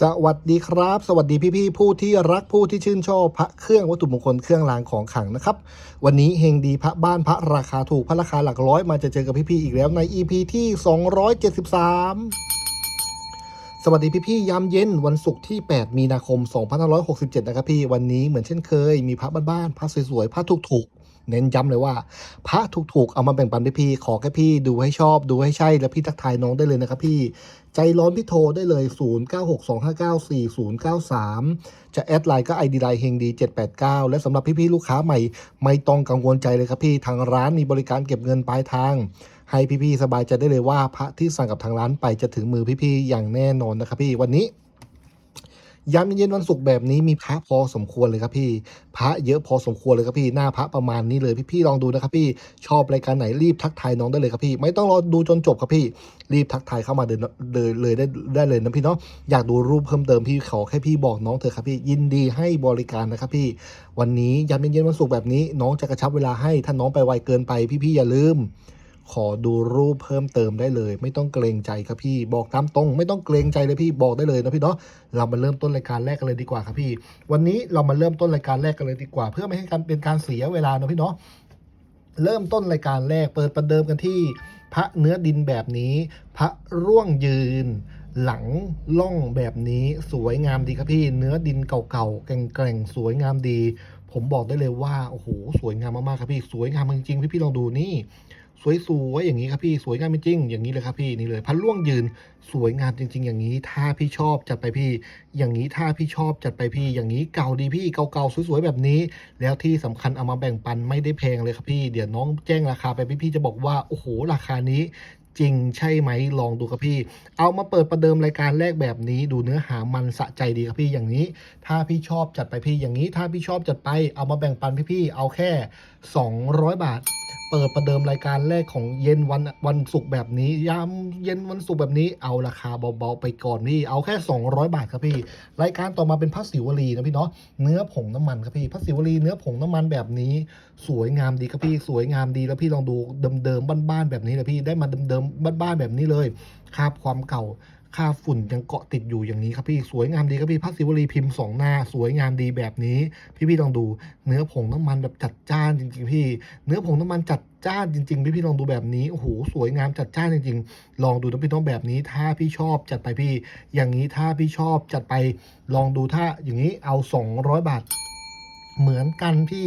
สวัสดีครับ สวัสดีพี่ๆผู้ที่รักผู้ที่ชื่นชอบพระเครื่องวัตถุมงคลเครื่องรางของขลังนะครับ วันนี้เฮงดีพระบ้านพระราคาถูกพระราคาหลักร้อยมาจะเจอกับพี่ๆอีกแล้วใน EP ที่ 273 สวัสดีพี่ๆยามเย็นวันศุกร์ที่ 8 มีนาคม 2567 นะครับพี่วันนี้เหมือนเช่นเคย มีพระบ้านๆพระสวยๆพระถูกๆเน้นย้ำเลยว่า พระถูกๆเอามาแบ่งปันพี่ๆขอแค่พี่ดูให้ชอบดูให้ใช่แล้วพี่ทักทายน้องได้เลยนะครับพี่ ใจร้อนพี่โทรได้เลย 0962594093 จะแอดไลน์ก็ไอดีไลน์เฮงดี789 และสำหรับพี่ๆลูกค้าใหม่ ไม่ต้องกังวลใจเลยครับพี่ ทางร้านมีบริการเก็บเงินปลายทาง ให้พี่ๆสบายใจได้เลยว่าพระที่สั่งกับทางร้านไปจะถึงมือพี่ๆอย่างแน่นอนนะครับพี่วันนี้ ยามเย็นวันศุกร์แบบนี้มีพระพอสมควรเลยครับพี่ พระเยอะพอสมควรเลยครับพี่หน้าพระประมาณนี้เลยพี่ๆลองดูนะครับพี่ชอบรายการไหนรีบทักทายน้องได้เลยครับพี่ ไม่ต้องรอดูจนจบครับพี่ รีบทักทายเข้ามาเดินเลยเลยได้ได้เลยนะพี่เนาะอยากดูรูปเพิ่มเติมพี่ขอแค่พี่บอกน้องเถอะครับพี่ยินดีให้บริการนะครับพี่ วันนี้ยามเย็นวันศุกร์แบบนี้น้องจะกระชับเวลาให้ถ้าน้องไปไวเกินไปพี่ๆอย่าลืม ขอดูรูปเพิ่มเติมได้เลย ไม่ต้องเกรงใจครับพี่บอกตามตรง ไม่ต้องเกรงใจเลยพี่บอกได้เลยนะพี่เนาะเรามาเริ่มต้นรายการแรกกันเลยดีกว่าครับพี่ วันนี้เรามาเริ่มต้นรายการแรกกันเลยดีกว่า เพื่อไม่ให้การเป็นการเสียเวลานะพี่เนาะเริ่มต้นรายการแรกเปิดประเดิมกันที่ พระเนื้อดินแบบนี้ พระร่วงยืน หลังล่องแบบนี้สวยงามดีครับพี่ เนื้อดินเก่าๆแกร่งๆสวยงามดี ผมบอกได้เลยว่าโอ้โหสวยงามมากๆครับพี่ สวยงามจริงๆพี่ๆลองดูนี่ สวยๆอย่างนี้ครับพี่สวยงามจริงอย่างนี้เลยครับพี่นี่เลยพันล่วงยืนสวยงามจริง ๆ อย่างนี้ ถ้าพี่ชอบจัดไปพี่ อย่างนี้ถ้าพี่ชอบจัดไปพี่ อย่างนี้เก่าดีพี่เก่าๆสวยๆแบบนี้ แล้วที่สำคัญเอามาแบ่งปันไม่ได้แพงเลยครับพี่เดี๋ยวน้องแจ้งราคาไปพี่ๆจะบอกว่าโอ้โห ราคานี้จริงใช่ไหมลองดูครับพี่ เอามาเปิดประเดิมรายการแรกแบบนี้ ดูเนื้อหามันสะใจดีครับพี่อย่างนี้ ถ้าพี่ชอบจัดไปพี่อย่างนี้ ถ้าพี่ชอบจัดไป เอามาแบ่งปันพี่ๆเอาแค่ 200 บาท เปิดประเดิมรายการแรกของเย็นวันวันศุกร์แบบนี้ยามเย็นวันศุกร์แบบนี้เอาราคาเบาๆไปก่อนพี่เอาแค่ 200 บาทครับพี่ รายการต่อมาเป็นพระศิวลีนะพี่เนาะเนื้อผงน้ำมันครับพี่พระศิวลีเนื้อผงน้ำมันแบบนี้ สวยงามดีครับพี่สวยงามดีแล้วพี่ลองดูเดิมๆบ้านๆแบบนี้เลยพี่ได้มาเดิมๆบ้านๆแบบนี้เลยคาบความเก่า คราฝุ่นยังเกาะติดอยู่อย่างนี้ครับพี่สวยงามดีครับพี่พระศิวลีพิมพ์สองหน้า สวยงามดีแบบนี้ พี่ๆลองดูเนื้อผงน้ำมันแบบจัดจ้านจริงๆพี่ เนื้อผงน้ำมันจัดจ้านจริงๆพี่พี่ๆลองดูแบบนี้โอ้โหสวยงามจัดจ้านจริงๆ ลองดูนะพี่น้องแบบนี้ ถ้าพี่ชอบจัดไปพี่ อย่างนี้ถ้าพี่ชอบจัดไปลองดูถ้าอย่างนี้เอา 200 บาท เหมือนกันพี่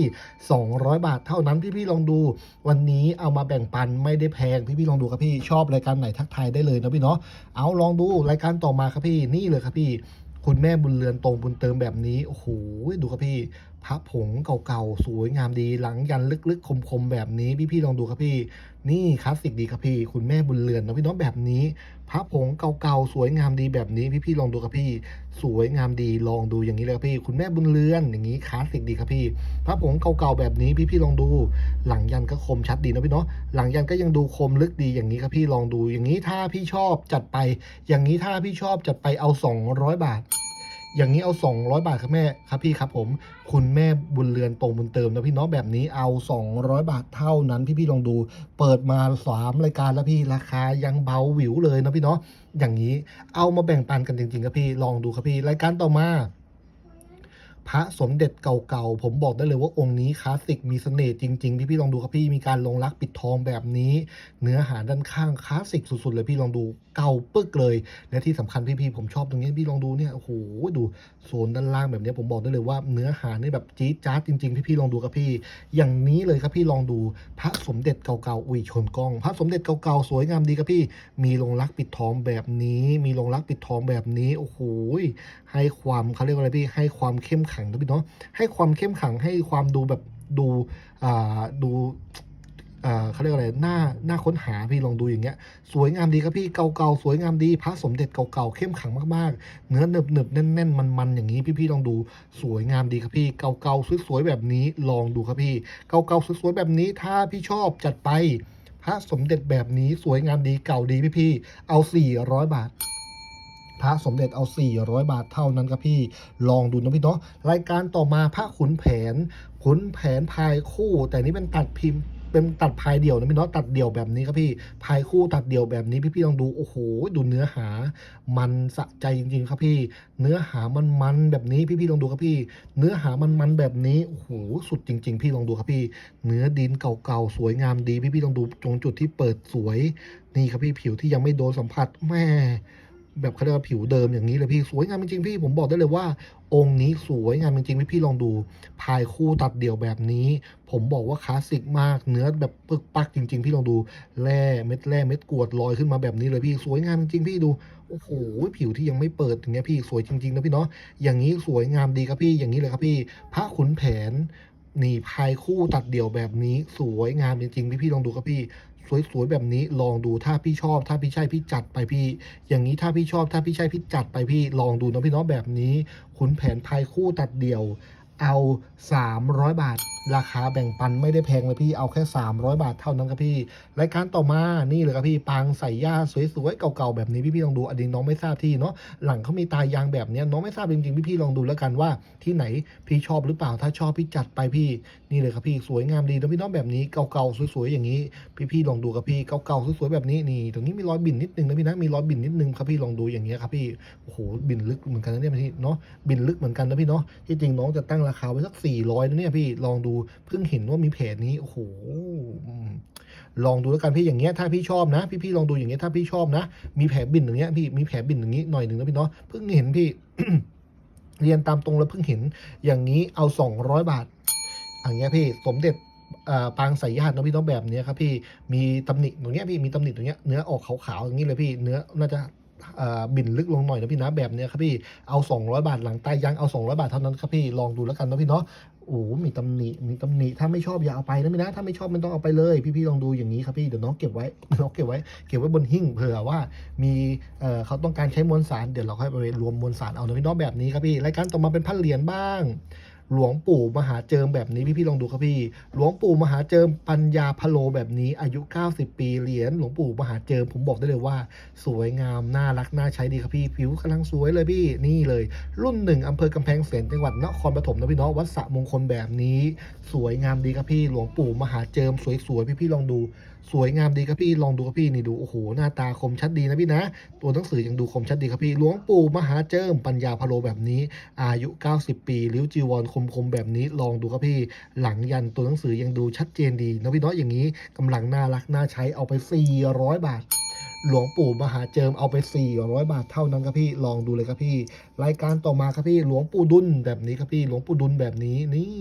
200 บาทเท่านั้นพี่พี่ลองดู วันนี้เอามาแบ่งปันไม่ได้แพงพี่พี่ลองดูครับพี่ชอบรายการไหนทักทายได้เลยนะพี่เนาะเอาลองดูรายการต่อมาครับพี่นี่เลยครับพี่ คุณแม่บุญเรือนตรงบุญเติมแบบนี้โอ้โหดูครับพี่ พระผงเก่าๆ สวยงามดีหลังยันลึกๆ คมๆ แบบนี้ พี่ๆ ลองดูครับพี่ นี่คลาสสิกดีครับพี่ คุณแม่บุญเรือนนะพี่น้องแบบนี้ พระผงเก่าๆ สวยงามดีแบบนี้ พี่ๆ ลองดูครับพี่ สวยงามดีลองดูอย่างนี้เลยครับพี่ คุณแม่บุญเรือนอย่างนี้คลาสสิกดีครับพี่ พระผงเก่าๆ แบบนี้พี่ๆ ลองดู หลังยันก็คมชัดดีนะพี่เนาะหลังยันก็ยังดูคมลึกดีอย่างนี้ครับพี่ลองดู อย่างนี้ถ้าพี่ชอบจัดไป อย่างนี้ถ้าพี่ชอบจัดไปเอา 200 บาท อย่างนี้เอา 200 บาทครับแม่ครับพี่ครับผมคุณแม่บุญเรือนตรงบุญเติมนะพี่เน้องแบบนี้เอา 200 บาทเท่านั้นพี่พี่ลองดู เปิดมาสามรายการแล้วพี่ราคายังเบาหวิวเลยนะพี่เนาะอย่างนี้เอามาแบ่งปันกันจริงๆครับพี่ลองดูครับพี่รายการต่อมา พระสมเด็จเก่าๆ ผมบอกได้เลยว่าองค์นี้คลาสสิกมีเสน่ห์จริงๆ พี่ๆลองดูครับพี่มีการลงรักปิดทองแบบนี้ เนื้อหาด้านข้างคลาสสิกสุดๆ เลยพี่ลองดูเก่าปึ๊กเลย และที่สำคัญพี่ๆผมชอบตรงนี้พี่ลองดูเนี่ยโอ้โหดูโซนด้านล่างแบบนี้ผมบอกได้เลยว่าเนื้อหานี่แบบจี๊ดจ๊าดจริงๆ พี่ๆลองดูครับพี่ อย่างนี้เลยครับพี่ลองดูพระสมเด็จเก่าๆอุ้ยชนกล้อง พระสมเด็จเก่าๆสวยงามดีครับพี่ มีลงรักปิดทองแบบนี้ มีลงรักปิดทองแบบนี้โอ้โหให้ความเขาเรียกว่าอะไรพี่ให้ความเข้มขังนะพี่เนาะให้ความเข้มขังให้ความดูแบบดูอ่าดูอ่าเขาเรียกว่าอะไรหน้าหน้าค้นหาพี่ลองดูอย่างเงี้ย สวยงามดีครับพี่เก่าๆสวยงามดี พระสมเด็จเก่าๆเข้มขังมากๆ เนื้อหนึบหนึบๆแน่นๆมันๆอย่างนี้พี่ๆลองดูสวยงามดีครับพี่เก่าๆสวยๆแบบนี้ลองดูครับพี่เก่าๆสวยๆแบบนี้ถ้าพี่ชอบจัดไป พระสมเด็จแบบนี้สวยงามดีเก่าดีพี่ๆเอา 400 บาท พระสมเด็จเอา 400 บาทเท่านั้นครับพี่ลองดูนะพี่เนาะรายการต่อมาพระขุนแผน ขุนแผนพายคู่ แต่นี่เป็นตัดพิมพ์เป็นตัดพายเดี่ยวนะพี่เนาะตัดเดี่ยวแบบนี้ครับพี่พายคู่ตัดเดี่ยวแบบนี้พี่ๆลองดูโอ้โหดูเนื้อหา มันสะใจจริงๆครับพี่ เนื้อหามันมันๆแบบนี้พี่ๆลองดูครับพี่ เนื้อหามันมันๆแบบนี้โอ้โหสุดจริง ๆ พี่ลองดูครับพี่ เนื้อดินเก่าๆสวยงามดีพี่ๆลองดูตรงจุดที่เปิดสวยนี่ครับพี่ผิวที่ยังไม่โดนสัมผัสแม่ แบบเขาเรียกว่าผิวเดิมอย่างนี้เลยพี่สวยงามจริงๆพี่ผมบอกได้เลยว่า องค์นี้สวยงามจริงๆพี่พี่ลองดูพายคู่ตัดเดี่ยวแบบนี้ ผมบอกว่าคลาสสิกมากเนื้อแบบปึกปักจริง ๆ พี่ลองดูแร่เม็ดแร่เม็ดกวดลอยขึ้นมาแบบนี้เลยพี่สวยงามจริงๆพี่ดูโอ้โหผิวที่ยังไม่เปิดอย่างเงี้ยพี่สวยจริงๆนะพี่เนาะอย่างนี้สวยงามดีครับพี่อย่างนี้เลยครับพี่ พระขุนแผนนี่พายคู่ตัดเดี่ยวแบบนี้สวยงามจริงๆพี่พี่ลองดูครับพี่ สวยๆแบบนี้ลองดูถ้าพี่ชอบ ถ้าพี่ใช่พี่จัดไปพี่ อย่างนี้ถ้าพี่ชอบ ถ้าพี่ใช่พี่จัดไปพี่ลองดูนะพี่เน้องแบบนี้ขุนแผนภายคู่ตัดเดี่ยว เอา 300 บาท ราคาแบ่งปันไม่ได้แพงเลยพี่เอาแค่ 300 บาทเท่านั้นครับพี่รายการต่อมานี่เลยครับพี่ปางใส่ย่าสวยๆเก่าๆแบบนี้พี่ๆลองดูอันนี้น้องไม่ทราบที่เนาะหลังเขามีตายางแบบเนี้ยน้องไม่ทราบจริงๆพี่ๆลองดูแล้วกันว่าที่ไหนพี่ชอบหรือเปล่าถ้าชอบพี่จัดไปพี่นี่เลยครับพี่สวยงามดีนะพี่เน้องแบบนี้เก่าๆสวยๆอย่างนี้ พี่ๆลองดูครับพี่เก่าๆสวยๆแบบนี้นี่ตรงนี้มีรอยบินนิดนึงนะพี่นะมีรอยบินนิดนึงครับพี่ลองดูอย่างเงี้ยครับพี่โอ้โหบินลึกเหมือนกันนะเนี่ยพี่เนาะบินลึกเหมือนกันนะพี่เนาะที่จริงน้องจะตั้งราคาไว้สัก400นะเนี่ยพี่ลองดูเพิ่งเห็นว่ามีเพจนี้โอ้โหลองดูแล้วกันพี่อย่างเงี้ยถ้าพี่ชอบนะ พี่ๆลองดูอย่างเงี้ยถ้าพี่ชอบนะ มีแผลบินอย่างเงี้ยพี่มีแผลบินอย่างงี้หน่อยหนึ่งนะพี่เนาะเพิ่งเห็นพี่เรียนตามตรงแล้วเพิ่งเห็นอย่างนี้เอา 200 บาทอย่างเงี้ยพี่สมเด็จปางสายญาตินะพี่เน้องแบบเนี้ยครับพี่มีตำหนิตรงเนี้ยพี่มีตำหนิตรงเนี้ยเนื้อออกขาวๆอย่างนี้เลยพี่เนื้อน่าจะ บินลึกลงหน่อยนะพี่นะแบบเนี้ยครับพี่เอา 200 บาทหลังใต้ยังเอา 200 บาทเท่านั้นครับพี่ลองดูแล้วกันนะพี่เนาะโอ้โหมีตำหนิมีตำหนิถ้าไม่ชอบอย่าเอาไปนะพี่นะถ้าไม่ชอบไม่ต้องเอาไปเลย พี่ๆลองดูอย่างนี้ครับพี่เดี๋ยวน้องเก็บไว้น้องเก็บไว้เก็บไว้บนหิ้งเผื่อว่ามีเอ่อเขาต้องการใช้มวลสารเดี๋ยวเราค่อยไปรวมมวลสารเอานะพี่น้องแบบนี้ครับพี่รายการต่อมาเป็นพันเหรียญบ้าง หลวงปู่มหาเจิมแบบนี้พี่พี่ๆลองดูครับพี่ หลวงปู่มหาเจิมปัญญาพะโลแบบนี้อายุ 90 ปีเหรียญหลวงปู่มหาเจิมผมบอกได้เลยว่า สวยงามน่ารักน่าใช้ดีครับพี่ ผิวกำลังสวยเลยพี่นี่เลย รุ่นหนึ่งอำเภอกำแพงแสนจังหวัดนครปฐมนะพี่เน้องวัดสระมงคลแบบนี้ สวยงามดีครับพี่ หลวงปู่มหาเจิมสวยๆพี่พี่ๆลองดูสวยงามดีครับพี่ลองดูครับพี่นี่ดูโอ้โหหน้าตาคมชัดดีนะพี่นะ ตัวหนังสือยังดูคมชัดดีครับพี่หลวงปู่มหาเจิมปัญญาพะโลแบบนี้ อายุ 90 ปีริ้วจีวรคมๆแบบนี้ลองดูครับพี่ หลังยันตัวหนังสือยังดูชัดเจนดีนะพี่เนาะอย่างนี้กำลังน่ารักน่าใช้เอาไป 400 บาท หลวงปู่มหาเจิมเอาไป 400 บาทเท่านั้นครับพี่ลองดูเลยครับพี่ รายการต่อมาครับพี่หลวงปู่ดุลแบบนี้ครับพี่หลวงปู่ดุลแบบนี้นี่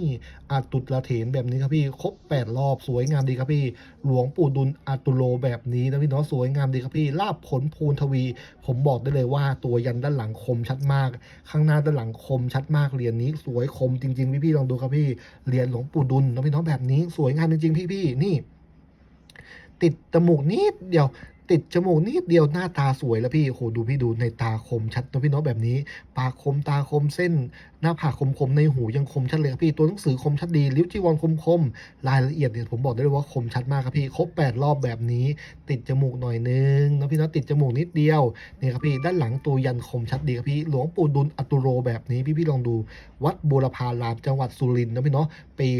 อาตุลเถนแบบนี้ครับพี่ครบ 8 รอบสวยงามดีครับพี่ หลวงปู่ดุลอาตุโลแบบนี้นะพี่เนาะสวยงามดีครับพี่ลาบผลภูนทวี ผมบอกได้เลยว่าตัวยันด้านหลังคมชัดมาก ข้างหน้าด้านหลังคมชัดมากเหรียญนี้สวยคมจริงๆพี่ๆลองดูครับพี่เหรียญหลวงปู่ดุลนะพี่น้องแบบนี้สวยงามจริงๆพี่ๆนี่ติดจมูกนิดเดียว ติดจมูกนิดเดียวหน้าตาสวยแล้วพี่โหดูพี่ดูในตาคมชัดนะพี่น้องแบบนี้ ปากคมตาคมเส้น หน้าผากคมคมๆในหูยังคมชัดเลยครับพี่ตัวหนังสือคมชัดดีลิ้วจีวรคมคมๆรายละเอียดเนี่ยผมบอกได้เลยว่าคมชัดมากครับพี่ครบแปดรอบแบบนี้ ติดจมูกหน่อยนึงนะพี่เนาะติดจมูกนิดเดียวนี่ครับพี่ด้านหลังตัวยันคมชัดดีครับพี่หลวงปู่ดุลอตุโรแบบนี้พี่พี่ๆลองดู วัดบูรพารามจังหวัดสุรินทร์นะพี่เนาะปี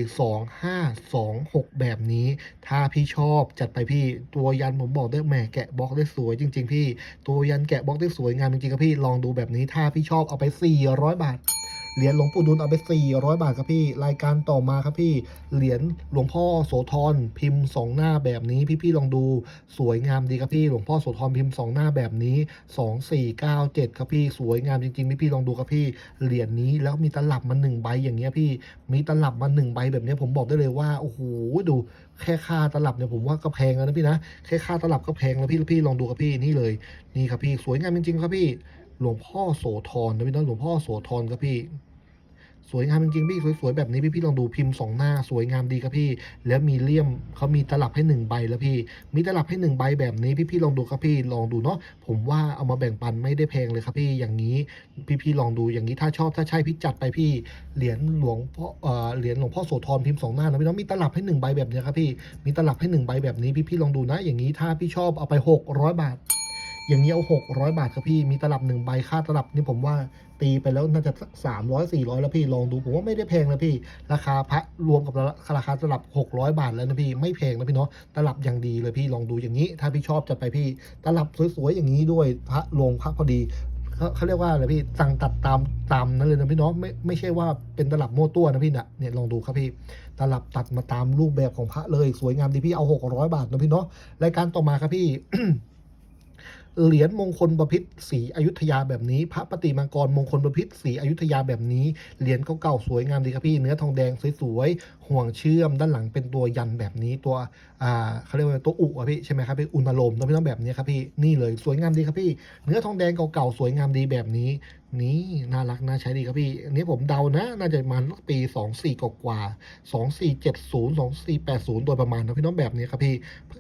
2526 แบบนี้ ถ้าพี่ชอบจัดไปพี่ตัวยันผมบอกได้แหมแกะบล็อกได้สวยจริง ๆ พี่ ตัวยันแกะบล็อกได้สวยงามจริงๆครับพี่ลองดูแบบนี้ถ้าพี่ชอบเอาไป 400 บาท เหรียญหลวงปู่ดุลเอาไป 400 บาทครับพี่ รายการต่อมาครับพี่ เหรียญหลวงพ่อโสธรพิมพ์สองหน้าแบบนี้พี่ๆลองดูสวยงามดีครับพี่ หลวงพ่อโสธรพิมพ์สองหน้าแบบนี้ 2497 ครับพี่ สวยงามจริงๆพี่ๆลองดูครับพี่ เหรียญนี้แล้วมีตลับมาหนึ่งใบอย่างเงี้ยพี่ มีตลับมาหนึ่งใบแบบนี้ผมบอกได้เลยว่าโอ้โหดูแค่ค่าตลับเนี่ยผมว่าก็แพงแล้วนะพี่นะแค่ค่าตลับก็แพงแล้วพี่พี่ลองดูครับพี่นี่เลยนี่ครับพี่สวยงามจริงๆครับพี่ หลวงพ่อโสธรนะพี่น้องหลวงพ่อโสธรครับพี่ สวยงามจริงๆพี่สวยๆแบบนี้พี่พี่ลองดูพิมพ์สองหน้า สวยงามดีครับพี่ แล้วมีเลี่ยมเขามีตลับให้หนึ่งใบแล้วพี่ มีตลับให้หนึ่งใบแบบนี้พี่พี่ลองดูครับพี่ลองดูเนาะผมว่าเอามาแบ่งปันไม่ได้แพงเลยครับพี่อย่างนี้พี่พี่ลองดูอย่างนี้ถ้าชอบถ้าใช่พี่จัดไปพี่เหรียญหลวงพ่อเอ่อเหรียญหลวงพ่อโสธรพิมพ์สองหน้านะพี่น้องมีตลับให้หนึ่งใบแบบนี้ครับพี่มีตลับให้หนึ่งใบแบบนี้พี่พี่ลองดูนะ อย่างนี้ถ้าพี่ชอบเอาไปหกร้อยบาทอย่างนี้เอาหกร้อยบาทครับพี่ มีตลับหนึ่งใบค่าตลับนี่ผมว่า ตีไปแล้วน่าจะสักสามร้อยสี่ร้อยแล้วพี่ลองดูผมว่าไม่ได้แพงนะพี่ ราคาพระรวมกับราคาตลับหกร้อยบาทแล้วนะพี่ไม่แพงนะพี่เนาะตลับอย่างดีเลยพี่ลองดูอย่างนี้ ถ้าพี่ชอบจัดไปพี่ตลับสวยๆอย่างนี้ด้วยพระลงพระพอดีเขาเขาเรียกว่าอะไรพี่สั่งตัดตามตามนั้นเลยนะพี่เนาะไม่ไม่ใช่ว่าเป็นตลับโม่ตัวนะพี่นะเนี่ยลองดูครับพี่ตลับตัดมาตามรูปแบบของพระเลย สวยงามดีพี่เอาหกร้อยบาทนะพี่เนาะรายการต่อมาครับพี่ เหรียญมงคลประพิษสีอยุธยาแบบนี้ พระปฏิมากรมงคลประพิษสีอยุธยาแบบนี้ เหรียญเก่าๆสวยงามดีครับพี่ เนื้อทองแดงสวยๆ ห่วงเชื่อมด้านหลังเป็นตัวยันแบบนี้ ตัว อ่าเขาเรียกว่าตัวอุอะพี่ใช่ไหมครับพี่ อุณโลมต้องพี่ต้องแบบนี้ครับพี่ นี่เลยสวยงามดีครับพี่ เนื้อทองแดงเก่าๆสวยงามดีแบบนี้ นี่น่ารักน่าใช้ดีครับพี่อันนี้ผมเดานะ น่าจะประมาณปี 24กว่าๆ2470 2480 โดยประมาณนะพี่น้องแบบนี้ครับพี่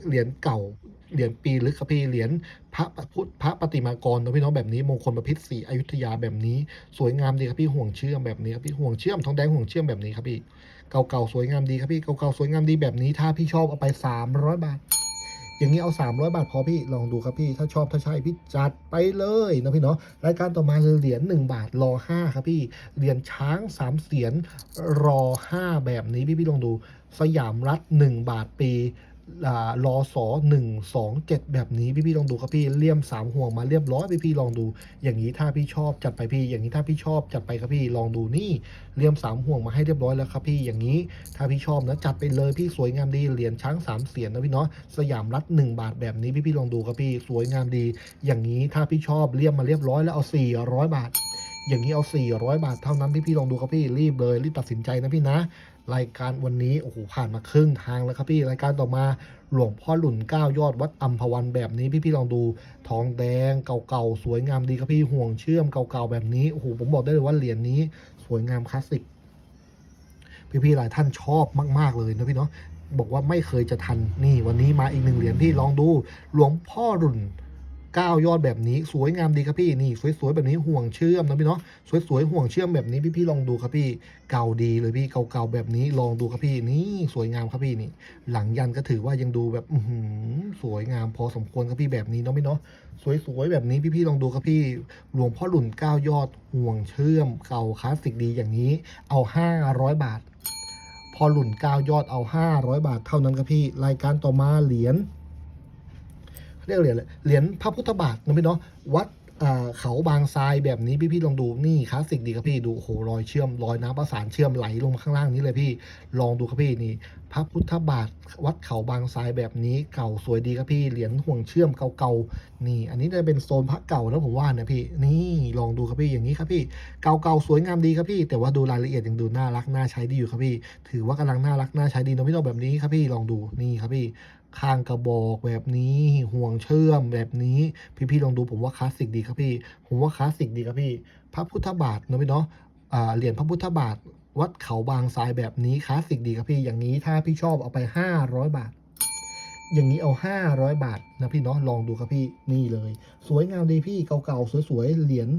เหรียญเก่าเหรียญปีลึกครับพี่เหรียญพระพุทธพระปฏิมากรนะพี่น้องแบบนี้มงคลประพิษสีอยุธยาแบบนี้ สวยงามดีครับพี่ห่วงเชื่อมแบบนี้ครับพี่ห่วงเชื่อมทองแดงห่วงเชื่อมแบบนี้ครับพี่เก่าๆสวยงามดีครับพี่เก่าๆสวยงามดีแบบนี้ ถ้าพี่ชอบเอาไป 300 บาท อย่างนี้เอา 300 บาทพอพี่ลองดูครับพี่ถ้าชอบถ้าใช่พี่จัดไปเลยนะพี่เนาะรายการต่อมาคือเหรียญ1บาทรอ5ครับพี่เหรียญช้าง3เสียนรอ5แบบนี้พี่พี่ลองดูสยามรัฐ 1 บาทปี รอสอหนึ่งสองเจ็ดแบบนี้พี่พี่ลองดูครับพี่เลี่ยมสามห่วงมาเรียบร้อยพี่พี่ลองดู อย่างนี้ถ้าพี่ชอบจัดไปพี่ อย่างนี้ถ้าพี่ชอบจัดไปครับพี่ลองดูนี่เลี่ยมสามห่วงมาให้เรียบร้อยแล้วครับพี่อย่างนี้ถ้าพี่ชอบนะจัดไปเลยพี่สวยงามดีเหรียญช้างสามเสียนนะพี่เนาะสยามรัฐหนึ่งบาทแบบนี้พี่พี่ลองดูครับพี่สวยงามดี อย่างนี้ถ้าพี่ชอบเลี่ยมมาเรียบร้อยแล้วเอาสี่ร้อยบาท อย่างนี้เอา 400 บาทเท่านั้นพี่พี่ลองดูครับพี่รีบเลยรีบตัดสินใจนะพี่นะ รายการวันนี้โอ้โหผ่านมาครึ่งทางแล้วครับพี่รายการต่อมาหลวงพ่อหลุนก้ายอดวัดอัมพวันแบบนี้พี่พี่ลองดูทองแดงเก่าๆสวยงามดีครับพี่ห่วงเชื่อมเก่าๆแบบนี้โอ้โหผมบอกได้เลยว่าเหรียญนี้สวยงามคลาสสิกพี่ๆหลายท่านชอบมาก ๆเลยนะพี่เนาะบอกว่าไม่เคยจะทันนี่วันนี้มาอีกหนึ่งเหรียญพี่ลองดู หลวงพ่อรุ่น เก้ายอดแบบนี้สวยงามดีครับพี่นี่สวยๆแบบนี้ห่วงเชื่อมนะพี่เนาะสวยๆห่วงเชื่อมแบบนี้พี่ๆลองดูครับพี่เก่าดีเลยพี่เก่าๆแบบนี้ลองดูครับพี่นี่สวยงามครับพี่นี่ หลังยันก็ถือว่ายังดูแบบอือหือสวยงามพอสมควรครับพี่แบบนี้เนาะพี่เนาะสวยๆแบบนี้พี่ๆลองดูครับพี่หลวงพ่อหลุนเก้ายอดห่วงเชื่อมเก่าคลาสสิกดีอย่างนี้ เอา 500 บาท พอหลุนเก้ายอดเอา 500 บาทเท่านั้นครับพี่รายการต่อมาเหรียญ เรียกเหรียญเหรียญพระพุทธบาทนะพี่เนาะวัดเขาบางทรายแบบนี้พี่ๆลองดูนี่คลาสสิกดีครับพี่ดูโอ้โหรอยเชื่อมรอยน้ำประสานเชื่อมไหลลงมาข้างล่างนี้เลยพี่ลองดูครับพี่นี่พระพุทธบาทวัดเขาบางทรายแบบนี้เก่าสวยดีครับพี่เหรียญห่วงเชื่อมเก่าๆนี่ อันนี้จะเป็นโซนพระเก่าแล้วผมว่านะพี่ นี่ลองดูครับพี่อย่างนี้ครับพี่เก่าๆสวยงามดีครับพี่ แต่ว่าดูรายละเอียดยังดูน่ารักน่าใช้ดีอยู่ครับพี่ ถือว่ากำลังน่ารักน่าใช้ดีเนอะพี่น้องแบบนี้ครับพี่ลองดูนี่ครับพี่ข้างกระบอกแบบนี้ ห่วงเชื่อมแบบนี้ พี่ๆลองดูผมว่าคลาสสิกดีครับพี่ ผมว่าคลาสสิกดีครับพี่ พระพุทธบาทเนอะพี่เนาะอ่าเหรียญพระพุทธบาท วัดเขาบางทรายแบบนี้คลาสสิกดีครับพี่อย่างนี้ถ้าพี่ชอบเอาไป 500 บาท อย่างนี้เอา 500 บาทนะพี่เนาะลองดูครับพี่นี่เลย สวยงามดีพี่เก่าๆสวยๆเหรียญ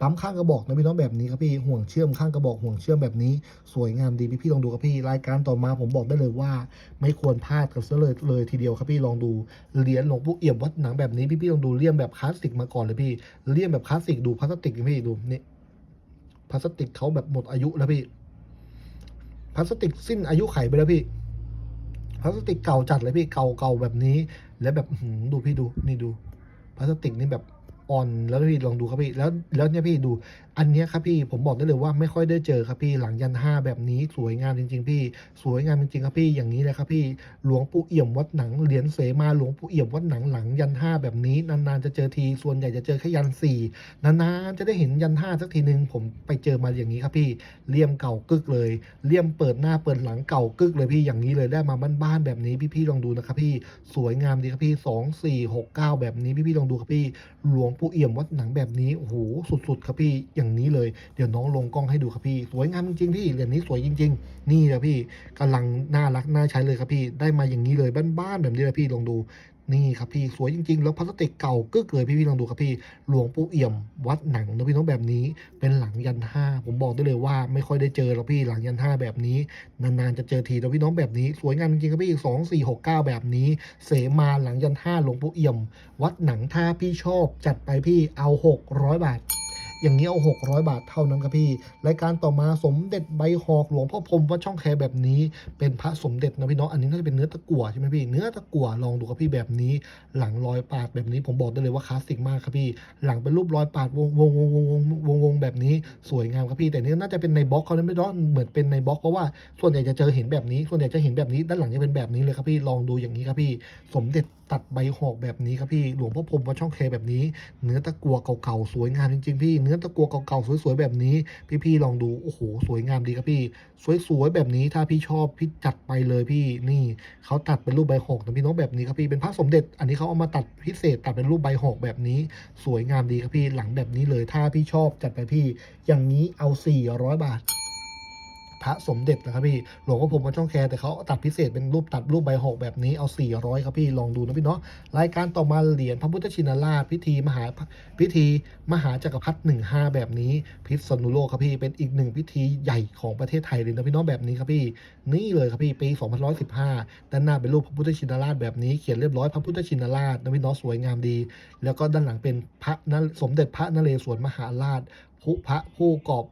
ปั๊มข้างกระบอกนะพี่น้องแบบนี้ครับพี่ห่วงเชื่อมข้างกระบอกห่วงเชื่อมแบบนี้ สวยงามดีพี่พี่ลองดูครับพี่รายการต่อมาผมบอกได้เลยว่า ไม่ควรพลาดกับซะเลยเลยทีเดียวครับพี่ลองดูเหรียญหลวงปู่เอี่ยมวัดหนังแบบนี้พี่พี่ลองดูเลี่ยมแบบคลาสสิกมาก่อนเลยพี่เลี่ยมแบบคลาสสิกดูพลาสติกนี่พี่ดูนี่พลาสติกเขาแบบหมดอายุแล้วพี่ พลาสติกสิ้นอายุไขไปแล้วพี่พลาสติกเก่าจัดเลยพี่เก่าเก่าแบบนี้ แล้วแบบดูพี่ดูนี่ดูพลาสติกนี่แบบอ่อนแล้วพี่ลองดูครับพี่แล้วแล้วเนี่ยพี่ดูอันนี้ครับพี่ผมบอกได้เลยว่าไม่ค่อยได้เจอครับพี่หลังยันห้าแบบนี้สวยงามจริง ๆ พี่ สวยงามจริงๆครับพี่อย่างนี้เลยครับพี่หลวงปู่เอี่ยมวัดหนังเหรียญเสมาหลวงปู่เอี่ยมวัดหนังหลังยันห้าแบบนี้นานๆจะเจอทีส่วนใหญ่จะเจอแค่ยันสี่นานๆจะได้เห็นยันห้าสักทีหนึ่งผมไปเจอมาอย่างนี้ครับพี่เลี่ยมเก่ากึกเลยเลี่ยมเปิดหน้าเปิดหลังเก่ากึกเลยพี่อย่างนี้เลยได้มาบ้านๆแบบนี้พี่ๆลองดูนะครับพี่สวยงามดีครับพี่สองสี่หกเก้าแบบนี้พี่ๆลองดูครับพี่หลวงปู่เอี่ยมวัดหนังแบบนี้โอ้โหสุดๆครับพี่อย่างนี้เลย เดี๋ยวน้องลงกล้องให้ดูครับพี่ สวยงามจริงๆพี่เหรียญนี้สวยจริง ๆ นี่นะพี่กำลังน่ารักน่าใช้เลยครับพี่ได้มาอย่างนี้เลยบ้านๆแบบนี้เลยพี่ลองดูนี่ครับพี่สวยจริง ๆ แล้วพลาสติกเก่ากึกเลยพี่ๆลองดูครับพี่หลวงปู่เอี่ยม วัดหนังนะพี่น้องแบบนี้ เป็นหลังยันห้าผมบอกได้เลยว่าไม่ค่อยได้เจอหรอกพี่หลังยันห้าแบบนี้ นานๆจะเจอทีนะพี่น้องแบบนี้ สวยงามจริงๆครับพี่สองสี่หกเก้าแบบนี้ เสมาหลังยันห้าหลวงปู่เอี่ยม วัดหนังถ้าพี่ชอบจัดไปพี่เอาหกร้อยบาท อย่างนี้เอา600บาทเท่านั้นครับพี่รายการต่อมาสมเด็จใบหอกหลวงพ่อพรมวัดช่องแคแบบนี้ เป็นพระสมเด็จนะพี่น้องอันนี้น่าจะเป็นเนื้อตะกั่วใช่ไหมพี่เนื้อตะกั่วลองดูครับพี่แบบนี้ หลังรอยปาดแบบนี้ ผมบอกได้เลยว่าคลาสสิกมากครับพี่ หลังเป็นรูปรอยปาดวงวงวงวงวงวงวงแบบนี้สวยงามครับพี่ แต่นี่น่าจะเป็นในบล็อกเขาไม่ร้อนเหมือนเป็นในบล็อกเพราะว่าส่วนใหญ่จะเจอเห็นแบบนี้ ส่วนใหญ่จะเห็นแบบนี้ ด้านหลังจะเป็นแบบนี้เลยครับพี่ลองดูอย่างนี้ครับพี่ สมเด็จตัดใบหอกแบบนี้ครับพี่หลวงพ่อพรมวัดช่องแคแบบนี้ เนื้อตะกัวเก่าๆสวยงามจริงๆพี่เนื้อตะกัวเก่าๆสวยๆแบบนี้ พี่ๆลองดูโอ้โหสวยงามดีครับพี่ สวยๆแบบนี้ถ้าพี่ชอบพี่จัดไปเลยพี่นี่เขาตัดเป็นรูปใบหอกนะพี่น้องแบบนี้ครับพี่เป็นพระสมเด็จ อันนี้เขาเอามาตัดพิเศษตัดเป็นรูปใบหอกแบบนี้ สวยงามดีครับพี่หลังแบบนี้เลยถ้าพี่ชอบจัดไปพี่ อย่างนี้เอา 400 บาท พระสมเด็จนะครับพี่ หลวงพ่อพรหมวัดช่องแคแต่เขาตัดพิเศษเป็นรูปตัดรูปใบหอกแบบนี้เอา 400 ครับพี่ ลองดูนะพี่เนาะ รายการต่อมาเหรียญพระพุทธชินราชพิธีมหาพิธีมหาจักรพรรดิ15 แบบนี้ พิษณุโลกครับพี่ เป็นอีกหนึ่งพิธีใหญ่ของประเทศไทยเลยนะพี่เน้องแบบนี้ครับพี่ นี่เลยครับพี่ปี2115 ด้านหน้าเป็นรูปพระพุทธชินราชแบบนี้เขียนเรียบร้อยพระพุทธชินราชนะพี่เน้องสวยงามดี แล้วก็ด้านหลังเป็นพระนสมเด็จพระนเรศวรมหาราชผู้พระผู้กอบ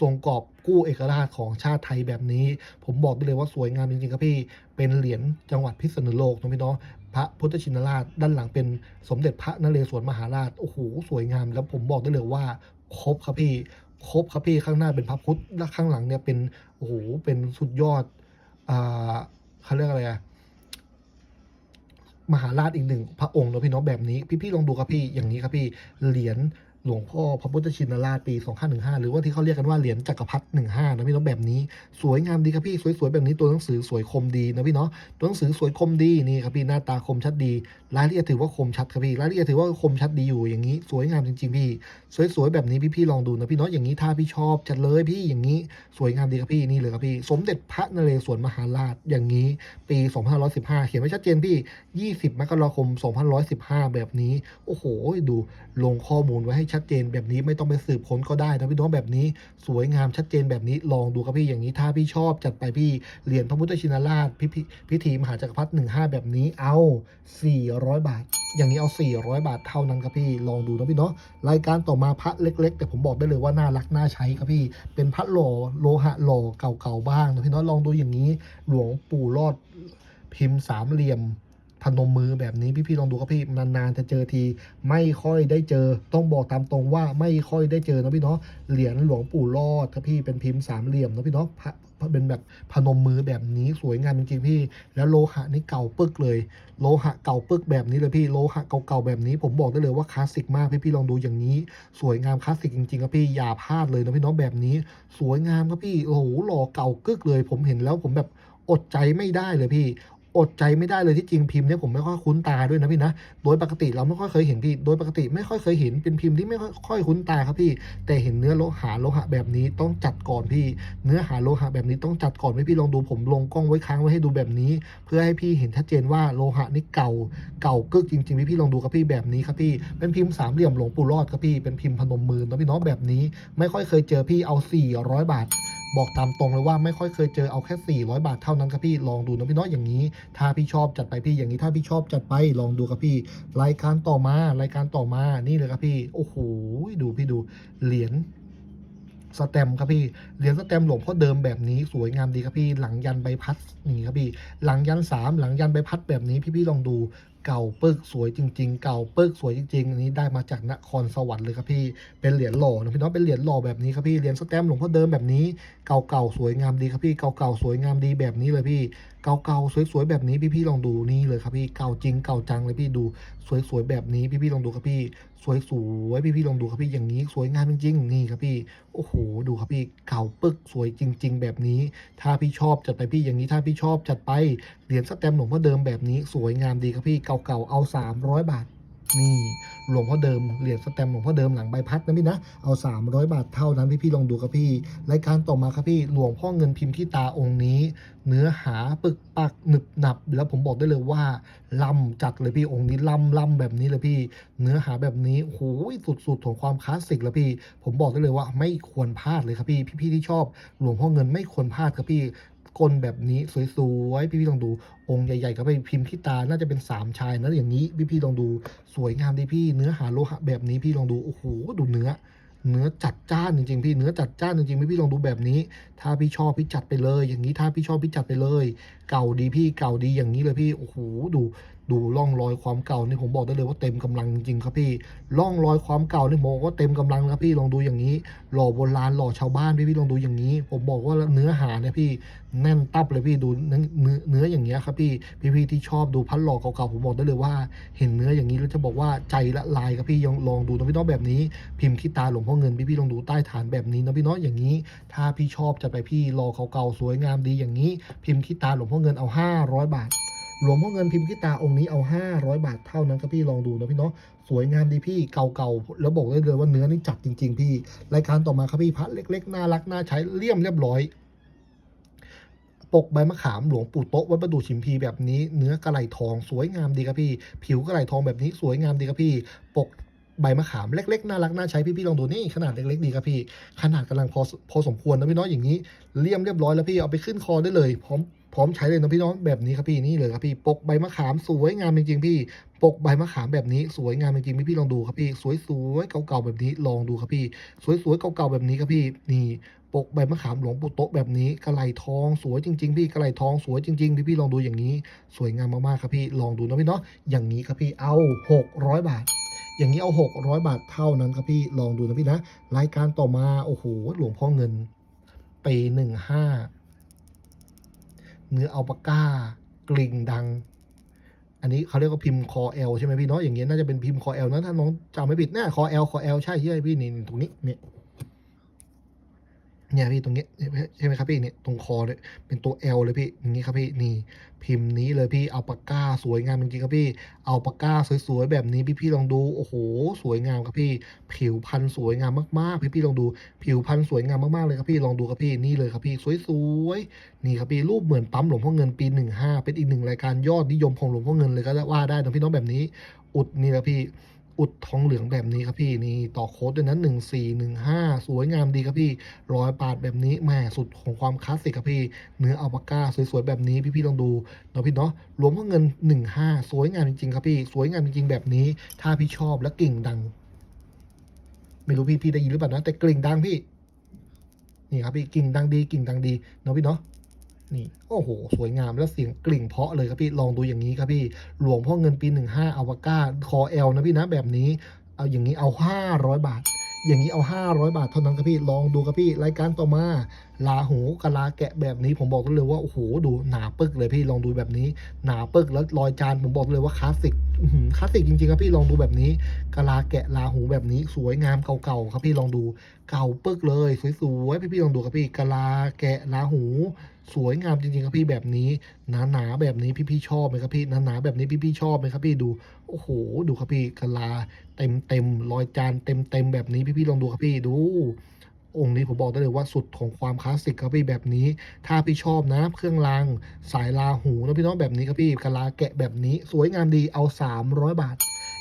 ทรงกอบ กู้เอกราชของชาติไทยแบบนี้ ผมบอกได้เลยว่าสวยงามจริงๆครับพี่ เป็นเหรียญจังหวัดพิษณุโลกนะพี่น้องพระพุทธชินราชด้านหลังเป็นสมเด็จพระนเรศวรมหาราชโอ้โหสวยงาม แล้วผมบอกได้เลยว่าครบครับพี่ครบครับพี่ข้างหน้าเป็นพระพุทธและข้างหลังเนี่ยเป็นโอ้โหเป็นสุดยอดอ่าเขาเรียกอะไรอะมหาราชอีกหนึ่งพระองค์เนอะพี่เน้องแบบนี้ พี่ๆลองดูครับพี่อย่างนี้ครับพี่เหรียญ หลวงพ่อพระพุทธชินราชปี 2515 หรือว่าที่เขาเรียกกันว่าเหรียญจักรพรรดิ15 นะพี่เน้องแบบนี้ สวยงามดีครับพี่สวยๆแบบนี้ตัวหนังสือสวยคมดีนะพี่เนาะตัวหนังสือสวยคมดีนี่ครับพี่หน้าตาคมชัดดีรายละเอียดถือว่าคมชัดครับพี่รายละเอียดถือว่าคมชัดดีอยู่อย่างนี้ สวยงามจริงๆพี่ สวยๆแบบนี้พี่ๆลองดูนะพี่เนาะอย่างนี้ถ้าพี่ชอบจัดเลยพี่อย่างนี้สวยงามดีครับพี่นี่เลยครับพี่ สมเด็จพระนเรศวรมหาราชอย่างนี้ ปี 2515 เขียนไว้ชัดเจนพี่ 20 มกราคม 2515 แบบนี้โอ้โหดูลงข้อมูลไว้ให้ชัดเจนแบบนี้ไม่ต้องไปสืบค้นก็ได้นะพี่น้องแบบนี้ สวยงามชัดเจนแบบนี้ลองดูครับพี่อย่างนี้ถ้าพี่ชอบจัดไปพี่เหรียญพระพุทธชินราชพิพิพิธีมหาจักรพรรดิ15แบบนี้เอา 400 บาท อย่างนี้เอา 400 บาทเท่านั้นครับพี่ลองดูนะพี่เนาะรายการต่อมาพระเล็ก ๆ แต่ผมบอกได้เลยว่าน่ารักน่าใช้ครับพี่ เป็นพระหล่อโลหะหล่อเก่าๆบ้างนะพี่เนาะลองดูอย่างนี้หลวงปู่รอดพิมพ์สามเหลี่ยม พนมมือแบบนี้พี่ๆลองดูครับพี่นานๆจะเจอที ไม่ค่อยได้เจอ ต้องบอกตามตรงว่าไม่ค่อยได้เจอนะพี่เนาะเหรียญหลวงปู่รอดครับพี่เป็นพิมพ์สามเหลี่ยมนะพี่เนาะเป็นแบบพนมมือแบบนี้สวยงามจริงๆพี่ แล้วโลหะนี่เก่าปึกเลย โลหะเก่าปึกแบบนี้เลยพี่โลหะเก่าๆแบบนี้ ผมบอกได้เลยว่าคลาสสิกมากพี่ๆลองดูอย่างนี้ สวยงามคลาสสิกจริงๆครับพี่อย่าพลาดเลยนะพี่เน้องแบบนี้ สวยงามครับพี่โอ้โหหล่อเก่ากึกเลย ผมเห็นแล้วผมแบบอดใจไม่ได้เลยพี่ อดใจไม่ได้เลยที่จริงพิมพ์เนี่ยผมไม่ค่อยคุ้นตาด้วยนะพี่นะ โดยปกติเราไม่ค่อยเคยเห็นพี่ โดยปกติไม่ค่อยเคยเห็นเป็นพิมพ์ที่ไม่ค่อยคุ้นตาครับพี่ แต่เห็นเนื้อโลหะโลหะแบบนี้ต้องจัดก่อนพี่ เนื้อหาโลหะแบบนี้ต้องจัดก่อนให้พี่ลองดูผมลงกล้องไว้ค้างไว้ให้ดูแบบนี้ เพื่อให้พี่เห็นชัดเจนว่าโลหะนี่เก่าเก่ากึกจริงๆพี่พี่ลองดูครับพี่แบบนี้ครับพี่ เป็นพิมพ์สามเหลี่ยมหลวงปู่รอดครับพี่เป็นพิมพ์พนมมือนะพี่เน้องแบบนี้ ไม่ค่อยเคยเจอพี่เอา 400 บาท บอกตามตรงเลยว่าไม่ค่อยเคยเจอเอาแค่ 400 บาทเท่านั้นครับพี่ลองดูนะพี่น้อยอย่างนี้ ถ้าพี่ชอบจัดไปพี่อย่างนี้ถ้าพี่ชอบจัดไปลองดูครับพี่ รายการต่อมารายการต่อมานี่เลยครับพี่โอ้โหดูพี่ดูเหรียญสแตมครับพี่เหรียญสแตมหลวงพ่อเดิมแบบนี้สวยงามดีครับพี่ หลังยันใบพัดนี่ครับพี่ หลังยันสามหลังยันใบพัดแบบนี้พี่ๆลองดู เก่าเปิกสวยจริง ๆ เก่าเปิกสวยจริงๆอันนี้ได้มาจากนครสวรรค์เลยครับพี่เป็นเหรียญหล่อนะพี่น้องเป็นเหรียญหล่อแบบนี้ครับพี่เหรียญสแตมป์หลวงพ่อเดิมแบบนี้เก่าๆสวยงามดีครับพี่เก่าๆสวยงามดีแบบนี้เลยพี่ เก่าๆสวยๆแบบนี้พี่ๆลองดูนี่เลยครับพี่เก่าจริงเก่าจังเลยพี่ดูสวยๆแบบนี้พี่ๆลองดูครับพี่ สวยๆพี่ๆลองดูครับพี่อย่างนี้สวยงามจริงๆนี่ครับพี่โอ้โหดูครับพี่เก่าปึกสวยจริง ๆ แบบนี้ ถ้าพี่ชอบจัดไปพี่อย่างนี้ถ้าพี่ชอบจัดไปเหรียญสแตมป์หลวงพ่อเดิมแบบนี้สวยงามดีครับพี่เก่าๆเอา 300 บาท นี่หลวงพ่อเดิมเหรียญสแตมหลวงพ่อเดิมหลังใบพัดนะพี่นะเอา 300 บาทเท่านั้นพี่พี่ๆลองดูครับพี่รายการต่อมาครับพี่หลวงพ่อเงินพิมพ์ที่ตาองค์นี้ เนื้อหาปึกปักหนึบหนับ แล้วผมบอกได้เลยว่าล่ำจัดเลยพี่องค์นี้ล่ำล่ำแบบนี้เลยพี่ เนื้อหาแบบนี้โอ้โหสุดๆของความคลาสสิกแล้วพี่ ผมบอกได้เลยว่าไม่ควรพลาดเลยครับพี่พี่ๆที่ชอบ หลวงพ่อเงินไม่ควรพลาดครับพี่ กลแบบนี้สวยๆพี่ๆลองดูองค์ใหญ่ๆก็ไปพิมพ์ที่ตาน่าจะเป็นสามชายนะอย่างนี้พี่ๆลองดูสวยงามดีพี่เนื้อหาโลหะแบบนี้พี่ลองดูโอ้โหดูเนื้อ เนื้อจัดจ้านจริงๆพี่เนื้อจัดจ้านจริงๆพี่พี่ลองดูแบบนี้ ถ้าพี่ชอบพี่จัดไปเลย อย่างนี้ถ้าพี่ชอบพี่จัดไปเลย เก่าดีพี่เก่าดีอย่างนี้เลยพี่โอ้โหดู ดูร่องรอยความเก่านี่ผมบอกได้เลยว่าเต็มกำลังจริงครับพี่ร่องรอยความเก่านี่ผมบอกว่าเต็มกำลังครับพี่ลองดูอย่างนี้ หล่อโบราณหล่อชาวบ้านพี่พี่ลองดูอย่างนี้ ผมบอกว่าเนื้อหาเนี่ยพี่แน่นตับเลยพี่ดูเนื้อเนื้ออย่างเงี้ยครับพี่พี่พี่ที่ชอบดูพัดหล่อเก่าๆผมบอกได้เลยว่า เห็นเนื้ออย่างนี้แล้วจะบอกว่าใจละลายครับพี่ลองลองดูนะพี่น้องแบบนี้ พิมพ์ขี้ตาหลวงพ่อเงินพี่พี่ลองดูใต้ฐานแบบนี้นะพี่น้องอย่างนี้ ถ้าพี่ชอบจะไปพี่รอเก่าๆสวยงามดีอย่างนี้ พิมพ์ขี้ตาหลวงพ่อเงินเอา 500 บาท หลวงพ่อเงินพิมพ์ขี้ตาองค์นี้เอา 500 บาทเท่านั้นครับพี่ลองดูนะพี่เนาะสวยงามดีพี่เก่าๆแล้วบอกได้เลยว่าเนื้อนี่จัดจริง ๆ พี่รายการต่อมาครับพี่พระเล็กๆน่ารักน่าใช้เลี่ยมเรียบร้อยปกใบมะขามหลวงปู่โต๊ะวัดประดู่ชิมพีแบบนี้เนื้อกระไหลทองสวยงามดีครับพี่ ผิวกระไหลทองแบบนี้สวยงามดีครับพี่ ปกใบมะขามเล็กๆน่ารักน่าใช้พี่ๆลองดูนี่ขนาดเล็กๆดีครับพี่ ขนาดกำลังพอพอสมควรนะพี่น้องอย่างนี้เลี่ยมเรียบร้อยแล้วพี่เอาไปขึ้นคอได้เลยพร้อม พร้อมใช้เลยนะพี่น้องแบบนี้ครับพี่นี่เลยครับพี่ปกใบมะขามสวยงามจริงๆพี่ปกใบมะขามแบบนี้สวยงามจริงๆพี่ๆลองดูครับพี่สวยๆเก่าๆแบบนี้ลองดูครับพี่ สวยๆเก่าๆแบบนี้ครับพี่นี่ปกใบมะขามหลวงปู่โต๊ะแบบนี้กระไหลทองสวยจริง ๆ พี่กระไหลทองสวยจริงๆพี่พี่ๆลองดูอย่างนี้สวยงามมากๆครับพี่ลองดูนะพี่เนาะอย่างนี้ครับพี่เอา 600 บาทอย่างนี้เอา 600 บาทเท่านั้นครับพี่ลองดูนะพี่นะ รายการต่อมา โอ้โหหลวงพ่อเงินปีหนึ่งห้า เนื้ออัลปาก้ากลิ่งดัง อันนี้เขาเรียกว่าพิมพ์คอเอลใช่ไหมพี่เนาะอย่างเงี้ยน่าจะเป็นพิมพ์คอเอลนะถ้าน้องจำไม่ผิดน่คอเอลคอเอลใช่ใช่พี่นี่นี่ตรงนี้เนี่ย เนี่ยพี่ตรงนี้ใช่ไหมครับพี่เนี่ยตรงคอเนี่ยเป็นตัว L เลยพี่อย่างนี้ครับพี่นี่พิมพ์นี้เลยพี่เอาปากกาสวยงามจริงๆครับพี่เอาปากกาสวยๆแบบนี้พี่ๆลองดูโอ้โหสวยงามครับพี่ ผิวพันธุ์สวยงามมากๆพี่ๆลองดู ผิวพันธุ์สวยงามมากๆเลยครับพี่ลองดูครับพี่นี่เลยครับพี่สวยๆนี่ครับพี่รูปเหมือนปั๊มหลวงพ่อเงินปีหนึ่งห้าเป็นอีกหนึ่งรายการยอดนิยมของหลวงพ่อเงินเลยก็ว่าได้นะพี่น้องแบบนี้อุดนี่ละพี่ อุดทองเหลืองแบบนี้ครับพี่นี่ต่อโค้ดด้วยนั้นหนึ่งสี่หนึ่งห้าสวยงามดีครับพี่รอยปาดแบบนี้แม่สุดของความคลาสสิกครับพี่ เนื้ออัลปาก้าสวยๆแบบนี้พี่ๆลองดูเนาะพี่เนาะรวมพ่อเงินหนึ่งห้าสวยงามจริงๆครับพี่ สวยงามจริงๆแบบนี้ ถ้าพี่ชอบและกิ่งดัง ไม่รู้พี่พี่ได้ยินหรือเปล่านะแต่กลิ่งดังพี่ นี่ครับพี่กิ่งดังดีกิ่งดังดีเนาะพี่เนาะ นี่โอ้โห สวยงามแล้วเสียงกลิ่งเพาะเลยครับพี่ ลองดูอย่างนี้ครับพี่ หลวงพ่อเงินปีหนึ่งห้าอวาก้าคอเอลนะพี่นะแบบนี้ เอาอย่างนี้เอาห้าร้อยบาท อย่างนี้เอา 500 บาทเท่านั้นครับพี่ ลองดูครับพี่ รายการต่อมาลาหูกะลาแกะแบบนี้ผมบอกเลยว่าโอ้โหดูหนาปึกเลยพี่ลองดูแบบนี้ หนาปึกแล้วลอยจานผมบอกเลยว่าคลาสสิก คลาสสิกจริงๆครับพี่ลองดูแบบนี้กะลาแกะลาหูแบบนี้ สวยงามเก่าๆครับพี่ลองดูเก่าปึกเลยสวยๆพี่ๆลองดูครับพี่กะลาแกะลาหู สวยงามจริงๆครับพี่แบบนี้หนาๆแบบนี้พี่ๆชอบไหมครับพี่หนาๆแบบนี้พี่ๆชอบไหมครับพี่ดูโอ้โหดูครับพี่กะลาเต็มเต็มรอยจานเต็มเต็มแบบนี้พี่ๆลองดูครับพี่ดู องค์นี้ผมบอกได้เลยว่าสุดของความคลาสสิกครับพี่แบบนี้ ถ้าพี่ชอบนะ เครื่องรางสายลาหูนะพี่น้องแบบนี้ครับพี่กะลาแกะแบบนี้ สวยงามดีเอา 300 บาท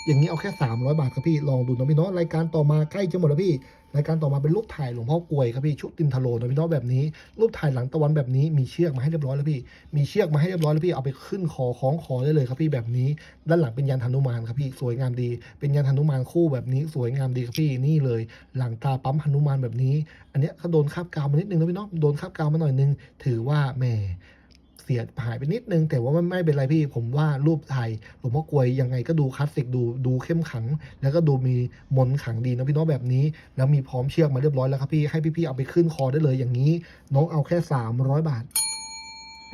อย่างนี้เอาแค่ 300 บาทครับพี่ลองดูนะพี่น้องรายการต่อมาใกล้จะหมดแล้วพี่ รายการต่อมาเป็นรูปถ่ายหลวงพ่อกลวยครับพี่ชุดตินทโลนะพี่น้องแบบนี้ รูปถ่ายหลังตะวันแบบนี้มีเชือกมาให้เรียบร้อยแล้วพี่ มีเชือกมาให้เรียบร้อยแล้วพี่เอาไปขึ้นคอคล้องคอได้เลยครับพี่แบบนี้ ด้านหลังเป็นยันหนุมานครับพี่สวยงามดี เป็นยันหนุมานคู่แบบนี้สวยงามดีครับพี่นี่เลย หลังตาปั๊มหนุมานแบบนี้ อันเนี้ยก็โดนคาบกาวมานิดนึงนะพี่น้องโดนคาบกาวมาหน่อยนึง ถือว่าแหม สียหายไปนิดนึง แต่ว่าไม่ไม่เป็นไรพี่ผมว่ารูปถ่ายหลวงพ่อกลวยยังไงก็ดูคลาสสิกดูดูเข้มขัง แล้วก็ดูมีมนขังดีนะพี่น้องแบบนี้ แล้วมีพร้อมเชือกมาเรียบร้อยแล้วครับพี่ให้พี่ๆเอาไปขึ้นคอได้เลยอย่างนี้ น้องเอาแค่ 300 บาท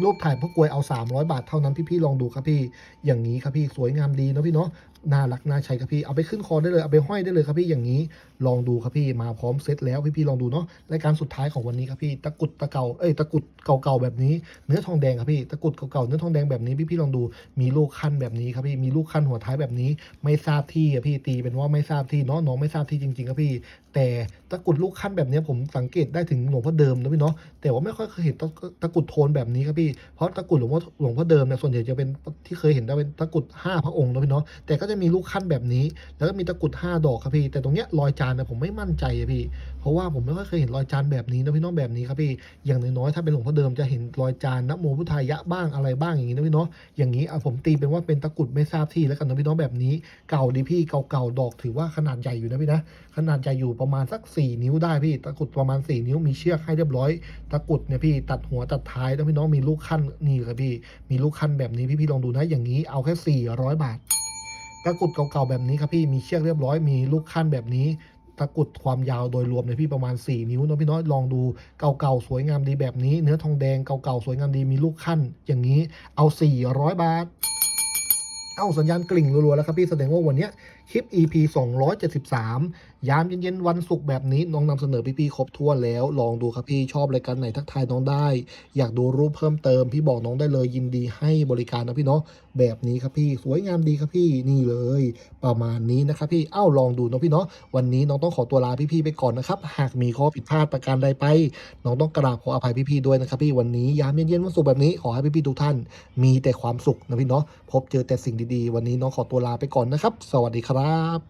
รูปถ่ายพ่อกลวยเอา 300 บาทเท่านั้นพี่ๆลองดูครับพี่ อย่างนี้ครับพี่สวยงามดีนะพี่เนาะ น่ารักน่าใช้ครับพี่เอาไปขึ้นคอได้เลยเอาไปห้อยได้เลยครับพี่อย่างนี้ลองดูครับพี่มาพร้อมเซตแล้วพี่ๆลองดูเนาะรายการสุดท้ายของวันนี้ครับพี่ตะกุดตะเก่าเอ้ยตะกุดเก่าๆแบบนี้เนื้อทองแดงครับพี่ตะกุดเก่าๆเนื้อทองแดงแบบนี้พี่ๆลองดูมีลูกขั้นแบบนี้ครับพี่มีลูกขั้นหัวท้ายแบบนี้ ไม่ทราบที่อะพี่ตีเป็นว่าไม่ทราบที่เนาะน้องไม่ทราบที่จริงๆครับพี่ แต่ตะกุดลูกขั้นแบบนี้ผมสังเกตได้ถึงหลวงพ่อเดิมนะพี่เนาะแต่ว่าไม่ค่อยเคยเห็นตะกุดโทนแบบนี้ครับพี่เพราะตะกุดหลวงพ่อหลวงพ่อเดิมเนี่ยส่วนใหญ่จะเป็นที่เคยเห็นได้เป็นตะกุดห้าพระองค์นะพี่เนาะแต่ก็จะมีลูกขั้นแบบนี้ แล้วก็มีตะกรุดห้าดอกครับพี่ แต่ตรงเนี้ยรอยจานเนี่ยผมไม่มั่นใจอะพี่ เพราะว่าผมไม่ค่อยเคยเห็นรอยจานแบบนี้นะพี่น้องแบบนี้ครับพี่ อย่างน้อยๆถ้าเป็นหลวงพ่อเดิมจะเห็นรอยจานนะโมพุทธายะบ้างอะไรบ้างอย่างนี้นะพี่เนาะอย่างนี้เอาผมตีเป็นว่าเป็นตะกรุดไม่ทราบที่แล้วกันนะพี่น้องแบบนี้ เก่าดีพี่เก่าๆดอกถือว่าขนาดใหญ่อยู่นะพี่นะขนาดใหญ่อยู่ประมาณสัก 4 นิ้วได้พี่ตะกรุดประมาณ 4 นิ้วมีเชือกให้เรียบร้อย ตะกรุดเนี่ยพี่ตัดหัวตัดท้ายแล้วพี่น้องมีลูกขั้นนี่ครับพี่ มีลูกขั้นแบบนี้พี่ๆลองดูนะอย่างนี้เอาแค่ 400 บาท ตะกรุดเก่าๆแบบนี้ครับพี่มีเชือกเรียบร้อยมีลูกขั้นแบบนี้ตะกรุดความยาวโดยรวมเนี่ยพี่ประมาณ 4 นิ้วเนาะพี่น้อยลองดูเก่าๆสวยงามดีแบบนี้ เนื้อทองแดงเก่าๆสวยงามดีมีลูกขั้น อย่างนี้เอา 400 บาท เอ้าสัญญาณกลิ่งรัวๆแล้วครับพี่แสดงว่าวันนี้ คลิป EP 273 ยามเย็นๆ วันศุกร์แบบนี้น้องนำเสนอพี่ๆครบถ้วนแล้ว ลองดูครับพี่ชอบรายการไหนทักทายน้องได้ อยากดูรูปเพิ่มเติม พี่บอกน้องได้เลยยินดีให้บริการนะพี่เนาะแบบนี้ครับพี่สวยงามดีครับพี่นี่เลย ประมาณนี้นะครับพี่เอ้าลองดูนะพี่เนาะวันนี้น้องต้องขอตัวลาพี่ๆไปก่อนนะครับหากมีข้อผิดพลาดประการใดไป น้องต้องกราบขออภัยพี่ๆด้วยนะครับพี่วันนี้ยามเย็นๆวันศุกร์แบบนี้ขอให้พี่ๆทุกท่าน มีแต่ความสุขนะพี่เนาะพบเจอแต่สิ่งดีๆ วันนี้น้องขอตัวลาไปก่อนนะครับ สวัสดีครับ va